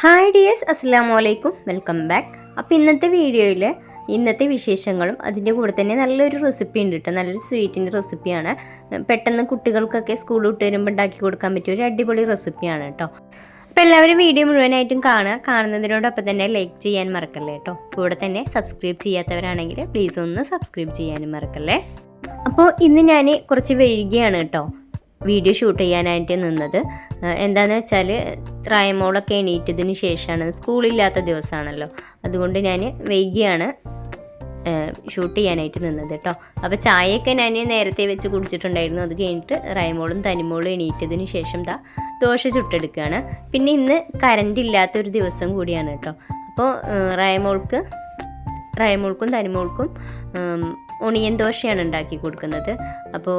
Hi dears അസ്സാം വലൈക്കും welcome back അപ്പോൾ ഇന്നത്തെ വീഡിയോയിൽ ഇന്നത്തെ വിശേഷങ്ങളും അതിന്റെ കൂടെ തന്നെ നല്ലൊരു റെസിപ്പി ഉണ്ട് കേട്ടോ നല്ലൊരു സ്വീറ്റിന്റെ റെസിപ്പിയാണ് പെട്ടെന്ന് കുട്ടികൾക്കൊക്കെ സ്കൂൾ വിട്ട് വരുമ്പോൾ ഉണ്ടാക്കി കൊടുക്കാൻ പറ്റിയ ഒരു അടിപൊളി റെസിപ്പിയാണ് കേട്ടോ അപ്പോൾ എല്ലാവരും വീഡിയോ മുഴുവനായിട്ടും കാണുക. കാണുന്നതിനോടൊപ്പം തന്നെ ലൈക്ക് ചെയ്യാൻ മറക്കല്ലേ കേട്ടോ കൂടെ തന്നെ സബ്സ്ക്രൈബ് ചെയ്യാത്തവരാണെങ്കിൽ പ്ലീസ് ഒന്ന് സബ്സ്ക്രൈബ് ചെയ്യാനും മറക്കല്ലേ. അപ്പോൾ ഇന്ന് ഞാൻ കുറച്ച് വൈകിയാണ് കേട്ടോ വീഡിയോ ഷൂട്ട് ചെയ്യാനായിട്ട് നിന്നത്. എന്താണെന്ന് വെച്ചാൽ റായമോളൊക്കെ എണീറ്റതിന് ശേഷമാണ് സ്കൂളില്ലാത്ത ദിവസമാണല്ലോ അതുകൊണ്ട് ഞാൻ വൈകിയാണ് ഷൂട്ട് ചെയ്യാനായിട്ട് നിന്നത് കേട്ടോ അപ്പോൾ ചായയൊക്കെ ഞാൻ നേരത്തെ വെച്ച് കുടിച്ചിട്ടുണ്ടായിരുന്നു. അത് കഴിഞ്ഞിട്ട് റൈമോളും തനിമോളും എണീറ്റതിന് ശേഷം ദാ ദോശ ചുട്ടെടുക്കുകയാണ് പിന്നെ ഇന്ന് കറണ്ട് ഇല്ലാത്തൊരു ദിവസം കൂടിയാണ് കേട്ടോ അപ്പോൾ റൈമോൾക്ക് റൈമോൾക്കും തനിമോൾക്കും ഒണിയൻ ദോശയാണ് ഉണ്ടാക്കി കൊടുക്കുന്നത്. അപ്പോൾ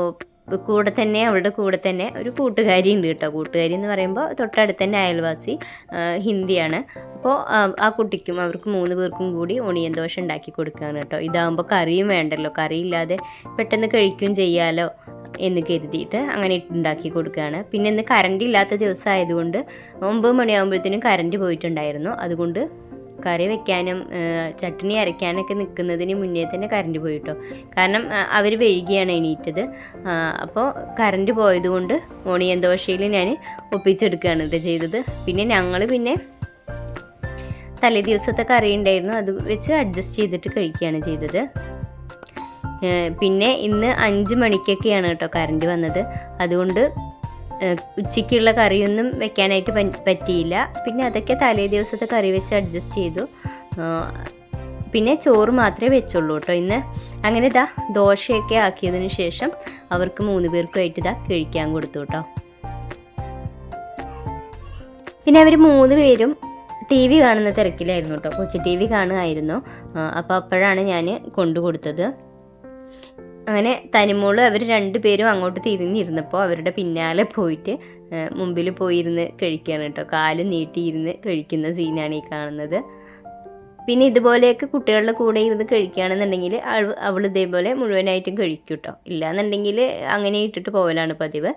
കൂടെ തന്നെ അവളുടെ കൂടെ തന്നെ ഒരു കൂട്ടുകാരി ഉണ്ട് കേട്ടോ. കൂട്ടുകാരി എന്ന് പറയുമ്പോൾ തൊട്ടടുത്ത് തന്നെ അയൽവാസി ഹിന്ദിയാണ്. അപ്പോൾ ആ, ആ കുട്ടിക്കും അവർക്ക് മൂന്ന് പേർക്കും കൂടി ഒണിയൻ ദോശ ഉണ്ടാക്കി കൊടുക്കുകയാണ് കേട്ടോ. ഇതാകുമ്പോൾ കറിയും വേണ്ടല്ലോ. കറി ഇല്ലാതെ പെട്ടെന്ന് കഴിക്കുകയും ചെയ്യാലോ എന്ന് കരുതിയിട്ട് അങ്ങനെ ഉണ്ടാക്കി കൊടുക്കുകയാണ്. പിന്നെ ഇന്ന് കറണ്ട് ഇല്ലാത്ത ദിവസം ആയതുകൊണ്ട് ഒമ്പത് മണിയാകുമ്പോഴത്തേനും കറണ്ട് പോയിട്ടുണ്ടായിരുന്നു. അതുകൊണ്ട് കറി വെക്കാനും ചട്നി അരയ്ക്കാനൊക്കെ നിൽക്കുന്നതിന് മുന്നേ തന്നെ കറണ്ട് പോയി കേട്ടോ കാരണം അവർ വൈകിയാണ് എണീറ്റത്. അപ്പോൾ കറണ്ട് പോയതുകൊണ്ട് ഓണിയൻ ദോശയിൽ ഞാൻ ഒപ്പിച്ചെടുക്കുകയാണ് കേട്ടോ ചെയ്തത്. പിന്നെ ഞങ്ങൾ പിന്നെ തലേ ദിവസത്തെ കറി ഉണ്ടായിരുന്നു. അത് വെച്ച് അഡ്ജസ്റ്റ് ചെയ്തിട്ട് കഴിക്കുകയാണ് ചെയ്തത്. പിന്നെ ഇന്ന് അഞ്ച് മണിക്കൊക്കെയാണ് കേട്ടോ കറണ്ട് വന്നത്. അതുകൊണ്ട് ഉച്ചയ്ക്കുള്ള കറിയൊന്നും വെക്കാനായിട്ട് പറ്റിയില്ല. പിന്നെ അതൊക്കെ തലേ ദിവസത്തെ കറി വെച്ച് അഡ്ജസ്റ്റ് ചെയ്തു. പിന്നെ ചോറ് മാത്രമേ വെച്ചുള്ളൂ കേട്ടോ. ഇന്ന് അങ്ങനെ ഇതാ ദോശയൊക്കെ ആക്കിയതിന് ശേഷം അവർക്ക് മൂന്ന് പേർക്കുമായിട്ട് ഇതാ കഴിക്കാൻ കൊടുത്തു കേട്ടോ. പിന്നെ അവർ മൂന്ന് പേരും ടി വി കാണുന്ന തിരക്കിലായിരുന്നു കേട്ടോ. കൊച്ചു ടി വി കാണുമായിരുന്നു. അപ്പോൾ അപ്പോഴാണ് ഞാൻ കൊണ്ടു കൊടുത്തത്. അങ്ങനെ തനിമോൾ അവർ രണ്ടുപേരും അങ്ങോട്ട് തിരിഞ്ഞിരുന്നപ്പോൾ അവരുടെ പിന്നാലെ പോയിട്ട് മുമ്പിൽ പോയിരുന്ന് കഴിക്കുകയാണ് കേട്ടോ. കാൽ നീട്ടിയിരുന്ന് കഴിക്കുന്ന സീനാണ് ഈ കാണുന്നത്. പിന്നെ ഇതുപോലെയൊക്കെ കുട്ടികളുടെ കൂടെ ഇരുന്ന് കഴിക്കുകയാണെന്നുണ്ടെങ്കിൽ അവൾ അവൾ ഇതേപോലെ മുഴുവനായിട്ടും കഴിക്കും കേട്ടോ. ഇല്ലാന്നുണ്ടെങ്കിൽ അങ്ങനെ ഇട്ടിട്ട് പോകലാണ് പതിവ്.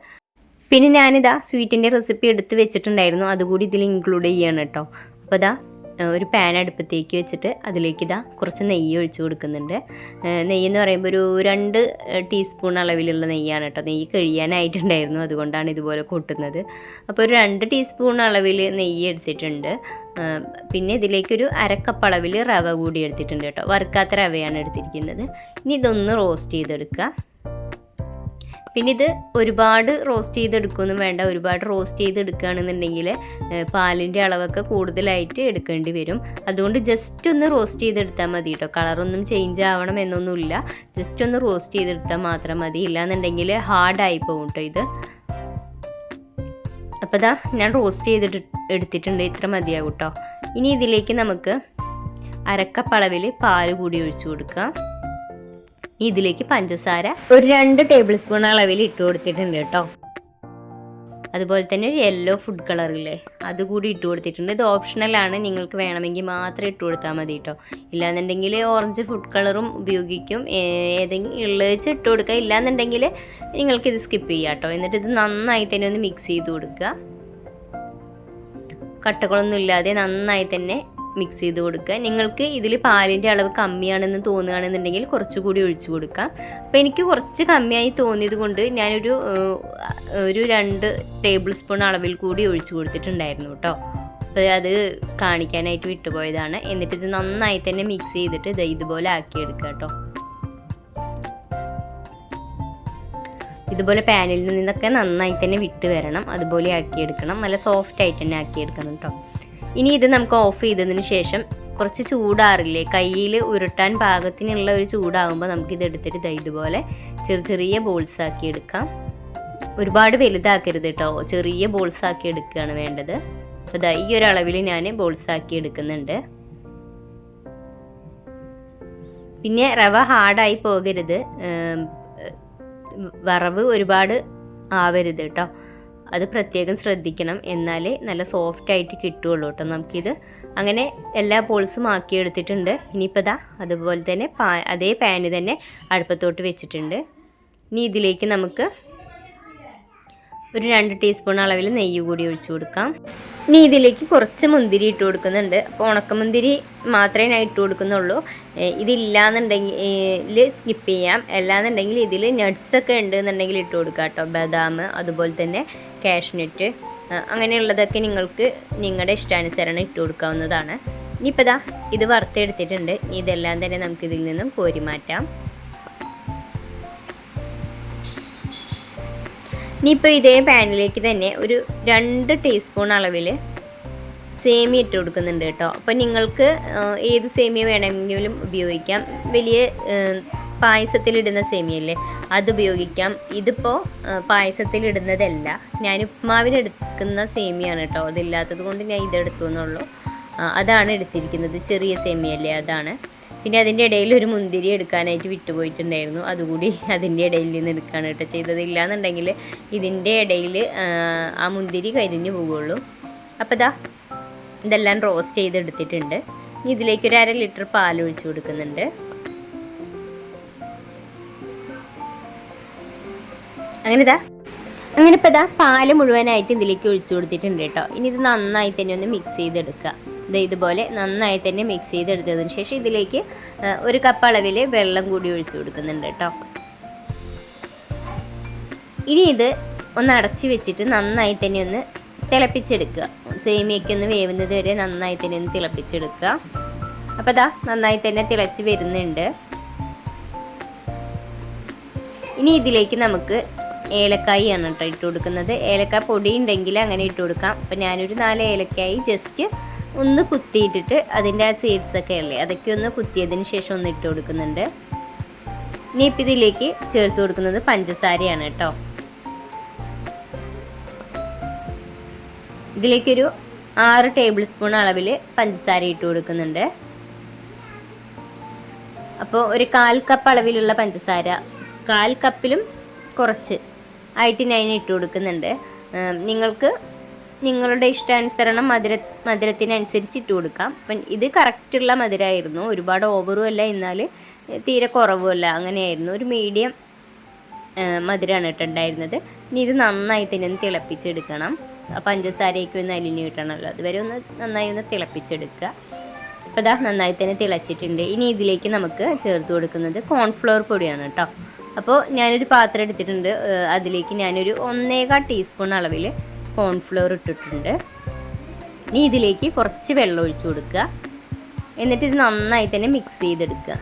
പിന്നെ ഞാനിതാ സ്വീറ്റിന്റെ റെസിപ്പി എടുത്ത് വെച്ചിട്ടുണ്ടായിരുന്നു. അതുകൂടി ഇതിൽ ഇൻക്ലൂഡ് ചെയ്യാണ് കേട്ടോ. അപ്പോൾ ഏഹ് ഒരു പാൻ അടുപ്പത്തേക്ക് വെച്ചിട്ട് അതിലേക്ക് ഇതാ കുറച്ച് നെയ്യ് ഒഴിച്ചു കൊടുക്കുന്നുണ്ട്. നെയ്യ് എന്ന് പറയുമ്പോൾ ഒരു രണ്ട് ടീസ്പൂൺ അളവിലുള്ള നെയ്യാണ് കേട്ടോ. നെയ്യ് കഴിയാനായിട്ടുണ്ടായിരുന്നു അതുകൊണ്ടാണ് ഇതുപോലെ കൂട്ടുന്നത്. അപ്പോൾ ഒരു രണ്ട് ടീസ്പൂൺ അളവിൽ നെയ്യ് എടുത്തിട്ടുണ്ട്. പിന്നെ ഇതിലേക്കൊരു അരക്കപ്പ് അളവിൽ റവ കൂടി എടുത്തിട്ടുണ്ട് കേട്ടോ. വറുക്കാത്ത റവയാണ് എടുത്തിരിക്കുന്നത്. ഇനി ഇതൊന്ന് റോസ്റ്റ് ചെയ്തെടുക്കുക. പിന്നെ ഇത് ഒരുപാട് റോസ്റ്റ് ചെയ്തെടുക്കൊന്നും വേണ്ട ഒരുപാട് റോസ്റ്റ് ചെയ്ത് ചെയ്തെടുക്കുകയാണെന്നുണ്ടെങ്കിൽ പാലിന്റെ അളവൊക്കെ കൂടുതലായിട്ട് എടുക്കേണ്ടി വരും. അതുകൊണ്ട് ജസ്റ്റ് ഒന്ന് റോസ്റ്റ് ചെയ്തെടുത്താൽ മതി കേട്ടോ കളറൊന്നും ചേഞ്ച് ആവണം എന്നൊന്നുമില്ല. ജസ്റ്റ് ഒന്ന് റോസ്റ്റ് ചെയ്തെടുത്താൽ മാത്രം മതി. ഇല്ലാന്നുണ്ടെങ്കിൽ ഹാർഡായി പോകും കേട്ടോ ഇത്. അപ്പോൾ ഇതാ ഞാൻ റോസ്റ്റ് ചെയ്തിട്ട് എടുത്തിട്ടുണ്ട്. ഇത്ര മതിയാകും കേട്ടോ ഇനി ഇതിലേക്ക് നമുക്ക് അരക്കപ്പളവിൽ പാൽ കൂടി ഒഴിച്ചു കൊടുക്കാം. ഇതിലേക്ക് പഞ്ചസാര ഒരു രണ്ട് ടേബിൾ സ്പൂൺ അളവിൽ ഇട്ട് കൊടുത്തിട്ടുണ്ട് കേട്ടോ. അതുപോലെ തന്നെ ഒരു യെല്ലോ ഫുഡ് ഇല്ലേ? അതുകൂടി ഇട്ട് കൊടുത്തിട്ടുണ്ട്. ഇത് ഓപ്ഷണലാണ് നിങ്ങൾക്ക് വേണമെങ്കിൽ മാത്രം ഇട്ട് കൊടുത്താൽ മതി കേട്ടോ. ഇല്ലാന്നുണ്ടെങ്കിൽ ഓറഞ്ച് ഫുഡ് കളറും ഉപയോഗിക്കും. ഏതെങ്കിലും ഇളച്ച് ഇട്ട് കൊടുക്കുക. ഇല്ലാന്നുണ്ടെങ്കിൽ ഇത് സ്കിപ്പ് ചെയ്യാം കേട്ടോ. എന്നിട്ട് ഇത് നന്നായി തന്നെ ഒന്ന് മിക്സ് ചെയ്ത് കൊടുക്കുക. കട്ടകളൊന്നും ഇല്ലാതെ നന്നായി തന്നെ മിക്സ് ചെയ്ത് കൊടുക്കുക. നിങ്ങൾക്ക് ഇതിൽ പാലിന്റെ അളവ് കമ്മിയാണെന്ന് തോന്നുകയാണെന്നുണ്ടെങ്കിൽ കുറച്ചുകൂടി ഒഴിച്ചു കൊടുക്കാം അപ്പോൾ എനിക്ക് കുറച്ച് കമ്മിയായി തോന്നിയത് കൊണ്ട് ഞാനൊരു ഒരു രണ്ട് ടേബിൾ സ്പൂൺ അളവിൽ കൂടി ഒഴിച്ചു കൊടുത്തിട്ടുണ്ടായിരുന്നു കേട്ടോ. അപ്പോൾ അത് കാണിക്കാനായിട്ട് വിട്ടുപോയതാണ്. എന്നിട്ട് ഇത് നന്നായി തന്നെ മിക്സ് ചെയ്തിട്ട് ഇത് ഇതുപോലെ ആക്കിയെടുക്കുക കേട്ടോ. ഇതുപോലെ പാനിൽ നിന്നൊക്കെ നന്നായി തന്നെ വിട്ട് വരണം. അതുപോലെ ആക്കിയെടുക്കണം നല്ല സോഫ്റ്റ് ആയിട്ട് തന്നെ ആക്കിയെടുക്കണം കേട്ടോ. ഇനി ഇത് നമുക്ക് ഓഫ് ചെയ്തതിന് ശേഷം കുറച്ച് ചൂടാറില്ലേ? കയ്യിൽ ഉരുട്ടാൻ പാകത്തിനുള്ള ഒരു ചൂടാകുമ്പോൾ നമുക്കിത് എടുത്തിട്ട് ദാ ഇതുപോലെ ചെറിയ ചെറിയ ബോൾസ് ആക്കി എടുക്കാം. ഒരുപാട് വലുതാക്കരുത് കേട്ടോ ചെറിയ ബോൾസ് ആക്കി എടുക്കുകയാണ് വേണ്ടത്. അപ്പോൾ ദാ ഈ ഒരു അളവിൽ ഞാൻ ബോൾസ് ആക്കി എടുക്കുന്നുണ്ട്. പിന്നെ റവ ഹാർഡായി പോകരുത്. വറവ് ഒരുപാട് ആവരുത് കേട്ടോ അത് പ്രത്യേകം ശ്രദ്ധിക്കണം എന്നാലേ നല്ല സോഫ്റ്റ് ആയിട്ട് കിട്ടുകയുള്ളൂ കേട്ടോ നമുക്കിത്. അങ്ങനെ എല്ലാ പോൾസും ആക്കി എടുത്തിട്ടുണ്ട് ഇനിയിപ്പോൾ ദാ അതുപോലെ തന്നെ പാ അതേ പാന് തന്നെ അടുപ്പത്തോട്ട് വെച്ചിട്ടുണ്ട്. ഇനി ഇതിലേക്ക് നമുക്ക് ഒരു രണ്ട് ടീസ്പൂൺ അളവിൽ നെയ്യ് കൂടി ഒഴിച്ചു കൊടുക്കാം. ഇനി ഇതിലേക്ക് കുറച്ച് മുന്തിരി ഇട്ട് കൊടുക്കുന്നുണ്ട്. അപ്പോൾ ഉണക്കമുന്തിരി മാത്രമേ ഞാൻ ഇട്ട് കൊടുക്കുന്നുള്ളൂ. ഇതില്ലാന്നുണ്ടെങ്കിൽ സ്കിപ്പ് ചെയ്യാം. അല്ലാന്നുണ്ടെങ്കിൽ ഇതിൽ നട്ട്സൊക്കെ ഉണ്ട് എന്നുണ്ടെങ്കിൽ ഇട്ട് കൊടുക്കാം കേട്ടോ. ബദാം അതുപോലെ തന്നെ കാഷ്നട്ട് അങ്ങനെയുള്ളതൊക്കെ നിങ്ങൾക്ക് നിങ്ങളുടെ ഇഷ്ടാനുസരണം ഇട്ട് കൊടുക്കാവുന്നതാണ്. ഇനിയിപ്പോൾ ഇത് വറുത്തെടുത്തിട്ടുണ്ട്. ഇതെല്ലാം തന്നെ നമുക്കിതിൽ നിന്നും കോരി മാറ്റാം. ഇനിയിപ്പോൾ ഇതേ പാനിലേക്ക് തന്നെ ഒരു രണ്ട് ടീസ്പൂൺ അളവിൽ സേമി ഇട്ട് കൊടുക്കുന്നുണ്ട് കേട്ടോ. അപ്പോൾ നിങ്ങൾക്ക് ഏത് സേമിയ വേണമെങ്കിലും ഉപയോഗിക്കാം. വലിയ പായസത്തിലിടുന്ന സേമിയല്ലേ അത് ഉപയോഗിക്കാം. ഇതിപ്പോൾ പായസത്തിലിടുന്നതല്ല ഞാൻ ഉപ്മാവിന് എടുക്കുന്ന സേമിയാണ് കേട്ടോ. അതില്ലാത്തത് കൊണ്ട് ഞാൻ ഇതെടുത്തു എന്നുള്ളൂ. അതാണ് എടുത്തിരിക്കുന്നത്. ചെറിയ സേമിയല്ലേ അതാണ്. പിന്നെ അതിന്റെ ഇടയിൽ ഒരു മുന്തിരി എടുക്കാനായിട്ട് വിട്ടുപോയിട്ടുണ്ടായിരുന്നു. അതുകൂടി അതിന്റെ ഇടയിൽ നിന്ന് എടുക്കുകയാണ് കേട്ടോ ചെയ്തത് എന്നുണ്ടെങ്കിൽ ഇതിന്റെ ഇടയിൽ ആ മുന്തിരി കരിഞ്ഞു പോവുള്ളൂ അപ്പോൾ ഇതാ ഇതെല്ലാം റോസ്റ്റ് ചെയ്തെടുത്തിട്ടുണ്ട്. ഇനി ഇതിലേക്ക് ഒരു അര ലിറ്റർ പാൽ ഒഴിച്ചു കൊടുക്കുന്നുണ്ട്. അങ്ങനെ ഇതാ അങ്ങനെ ഇപ്പം ഇതാ പാൽ മുഴുവനായിട്ട് ഇതിലേക്ക് ഒഴിച്ചു കൊടുത്തിട്ടുണ്ട് കേട്ടോ. ഇനി ഇത് നന്നായി തന്നെ ഒന്ന് മിക്സ് ചെയ്തെടുക്കുക. ഇതുപോലെ നന്നായിട്ട് തന്നെ മിക്സ് ചെയ്തെടുത്തതിന് ശേഷം ഇതിലേക്ക് ഒരു കപ്പ് അളവിൽ വെള്ളം കൂടി ഒഴിച്ചു കൊടുക്കുന്നുണ്ട് കേട്ടോ. ഇനി ഇത് ഒന്ന് അടച്ച് വെച്ചിട്ട് നന്നായി തന്നെ ഒന്ന് തിളപ്പിച്ചെടുക്കുക. സേമിയയ്ക്ക് ഒന്ന് വേവുന്നത് വരെ നന്നായി തന്നെ ഒന്ന് തിളപ്പിച്ചെടുക്കുക. അപ്പോൾ ദാ നന്നായി തന്നെ തിളച്ച് വരുന്നുണ്ട്. ഇനി ഇതിലേക്ക് നമുക്ക് ഏലക്കായാണ് കേട്ടോ ഇട്ട് കൊടുക്കുന്നത്. ഏലക്ക പൊടി ഉണ്ടെങ്കിൽ അങ്ങനെ ഇട്ട് കൊടുക്കാം. അപ്പം ഞാനൊരു നാല് ഏലക്കായി ജസ്റ്റ് ഒന്ന് കുത്തിയിട്ടിട്ട് അതിന്റെ ആ സീഡ്സ് ഒക്കെ അല്ലേ അതൊക്കെ ഒന്ന് കുത്തിയതിന് ശേഷം ഒന്ന് ഇട്ട് കൊടുക്കുന്നുണ്ട്. ഇനി ഇപ്പം ഇതിലേക്ക് ചേർത്ത് കൊടുക്കുന്നത് പഞ്ചസാരയാണ് കേട്ടോ. ഇതിലേക്കൊരു ആറ് ടേബിൾ സ്പൂൺ അളവിൽ പഞ്ചസാര ഇട്ട് കൊടുക്കുന്നുണ്ട്. അപ്പോൾ ഒരു കാൽ കപ്പ് അളവിലുള്ള പഞ്ചസാര കാൽ കപ്പിലും കുറച്ച്. ആയിട്ട് ഞാൻ ഇട്ട് കൊടുക്കുന്നുണ്ട്. നിങ്ങൾക്ക് നിങ്ങളുടെ ഇഷ്ടാനുസരണം മധുര മധുരത്തിനനുസരിച്ച് ഇട്ട് കൊടുക്കാം. അപ്പം ഇത് കറക്റ്റുള്ള മധുരമായിരുന്നു ഒരുപാട് ഓവറും അല്ല എന്നാൽ തീരെ കുറവുമല്ല അങ്ങനെയായിരുന്നു. ഒരു മീഡിയം മധുരമാണ് ഇട്ടുണ്ടായിരുന്നത് ഇനി ഇത് നന്നായി തന്നെ ഒന്ന് തിളപ്പിച്ചെടുക്കണം. പഞ്ചസാരയ്ക്ക് ഒന്ന് അലിഞ്ഞ് കിട്ടണമല്ലോ. അതുവരെ ഒന്ന് നന്നായി ഒന്ന് തിളപ്പിച്ചെടുക്കുക. അപ്പോൾ ഇതാ നന്നായി തന്നെ തിളച്ചിട്ടുണ്ട്. ഇനി ഇതിലേക്ക് നമുക്ക് ചേർത്ത് കൊടുക്കുന്നത് കോൺഫ്ലവർ പൊടിയാണ് കേട്ടോ. അപ്പോൾ ഞാനൊരു പാത്രം എടുത്തിട്ടുണ്ട്. അതിലേക്ക് ഞാനൊരു ഒന്നേകാൽ ടീസ്പൂൺ അളവിൽ കോൺഫ്ലവർ ഇട്ടിട്ടുണ്ട്. ഇനി ഇതിലേക്ക് കുറച്ച് വെള്ളം ഒഴിച്ചു കൊടുക്കുക. എന്നിട്ട് ഇത് നന്നായി തന്നെ മിക്സ് ചെയ്തെടുക്കുക.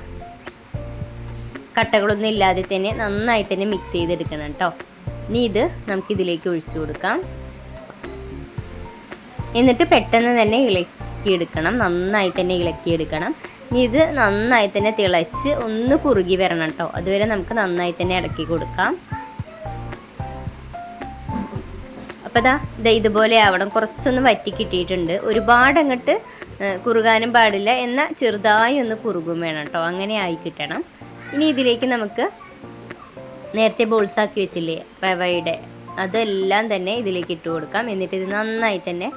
കട്ടകളൊന്നും ഇല്ലാതെ തന്നെ നന്നായി തന്നെ മിക്സ് ചെയ്തെടുക്കണം കേട്ടോ. ഇനി ഇത് നമുക്ക് ഇതിലേക്ക് ഒഴിച്ചു കൊടുക്കാം. എന്നിട്ട് പെട്ടെന്ന് തന്നെ ഇളക്കിയെടുക്കണം. നന്നായി തന്നെ ഇളക്കിയെടുക്കണം. ഇനി ഇത് നന്നായി തന്നെ തിളച്ച് ഒന്ന് കുറുകി വരണം കേട്ടോ. അതുവരെ നമുക്ക് നന്നായി തന്നെ ഇളക്കി കൊടുക്കാം. അപ്പോൾ ദാ ഇതാ ഇതുപോലെ ആവണം. കുറച്ചൊന്ന് വറ്റി കിട്ടിയിട്ടുണ്ട്. ഒരുപാട് അങ്ങോട്ട് കുറുകാനും പാടില്ല. എന്നാൽ ചെറുതായി ഒന്ന് കുറുകും വേണം കേട്ടോ അങ്ങനെ ആയി കിട്ടണം. ഇനി ഇതിലേക്ക് നമുക്ക് നേരത്തെ ബോൾസാക്കി വെച്ചില്ലേ റവയുടെ. അതെല്ലാം തന്നെ ഇതിലേക്ക് ഇട്ട് കൊടുക്കാം. എന്നിട്ട് ഇത് നന്നായി തന്നെ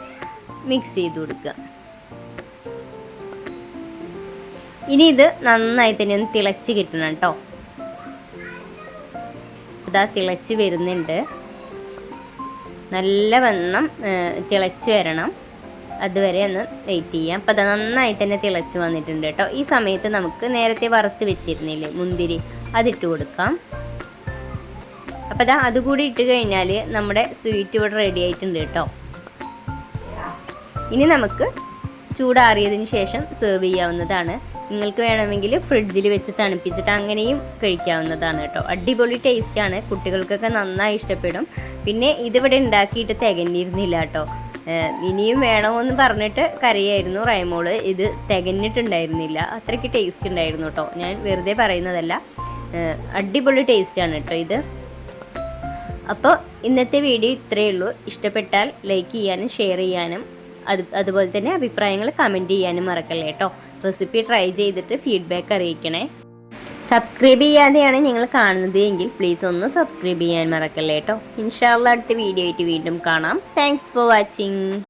മിക്സ് ചെയ്ത് കൊടുക്കുക ഇനി ഇത് നന്നായി തന്നെ ഒന്ന് തിളച്ച് കിട്ടണം കേട്ടോ ഇതാ തിളച്ച് വരുന്നുണ്ട്. നല്ല വണ്ണം തിളച്ച് വരണം. അതുവരെ ഒന്ന് വെയിറ്റ് ചെയ്യാം. അപ്പം അത് നന്നായി തന്നെ തിളച്ച് വന്നിട്ടുണ്ട് കേട്ടോ. ഈ സമയത്ത് നമുക്ക് നേരത്തെ വറുത്ത് വെച്ചിരുന്നില്ലേ മുന്തിരി അതിട്ട് കൊടുക്കാം. അപ്പം അതാ അതുകൂടി ഇട്ട് കഴിഞ്ഞാൽ നമ്മുടെ സ്വീറ്റ് ഇവിടെ റെഡി ആയിട്ടുണ്ട് കേട്ടോ. ഇനി നമുക്ക് ചൂടാറിയതിന് ശേഷം സെർവ് ചെയ്യാവുന്നതാണ്. നിങ്ങൾക്ക് വേണമെങ്കിൽ ഫ്രിഡ്ജിൽ വെച്ച് തണുപ്പിച്ചിട്ട് അങ്ങനെയും കഴിക്കാവുന്നതാണ് കേട്ടോ. അടിപൊളി ടേസ്റ്റാണ് കുട്ടികൾക്കൊക്കെ നന്നായി ഇഷ്ടപ്പെടും. പിന്നെ ഇതിവിടെ ഉണ്ടാക്കിയിട്ട് തികഞ്ഞിരുന്നില്ല കേട്ടോ. ഇനിയും വേണമെന്ന് പറഞ്ഞിട്ട് കറിയായിരുന്നു റൈമോൾ. ഇത് തികഞ്ഞിട്ടുണ്ടായിരുന്നില്ല. അത്രയ്ക്ക് ടേസ്റ്റ് ഉണ്ടായിരുന്നു കേട്ടോ. ഞാൻ വെറുതെ പറയുന്നതല്ല. അടിപൊളി ടേസ്റ്റാണ് കേട്ടോ ഇത്. അപ്പോൾ ഇന്നത്തെ വീഡിയോ ഇത്രയേ ഉള്ളൂ. ഇഷ്ടപ്പെട്ടാൽ ലൈക്ക് ചെയ്യാനും ഷെയർ ചെയ്യാനും അത് അതുപോലെ തന്നെ അഭിപ്രായങ്ങൾ കമന്റ് ചെയ്യാനും മറക്കല്ലേ കേട്ടോ റെസിപ്പി ട്രൈ ചെയ്തിട്ട് ഫീഡ്ബാക്ക് അറിയിക്കണേ. സബ്സ്ക്രൈബ് ചെയ്യാതെയാണ് നിങ്ങൾ കാണുന്നത് എങ്കിൽ പ്ലീസ് ഒന്ന് സബ്സ്ക്രൈബ് ചെയ്യാൻ മറക്കല്ലേ കേട്ടോ ഇൻഷാല്ല അടുത്ത വീഡിയോ ആയിട്ട് വീണ്ടും കാണാം. Thanks for watching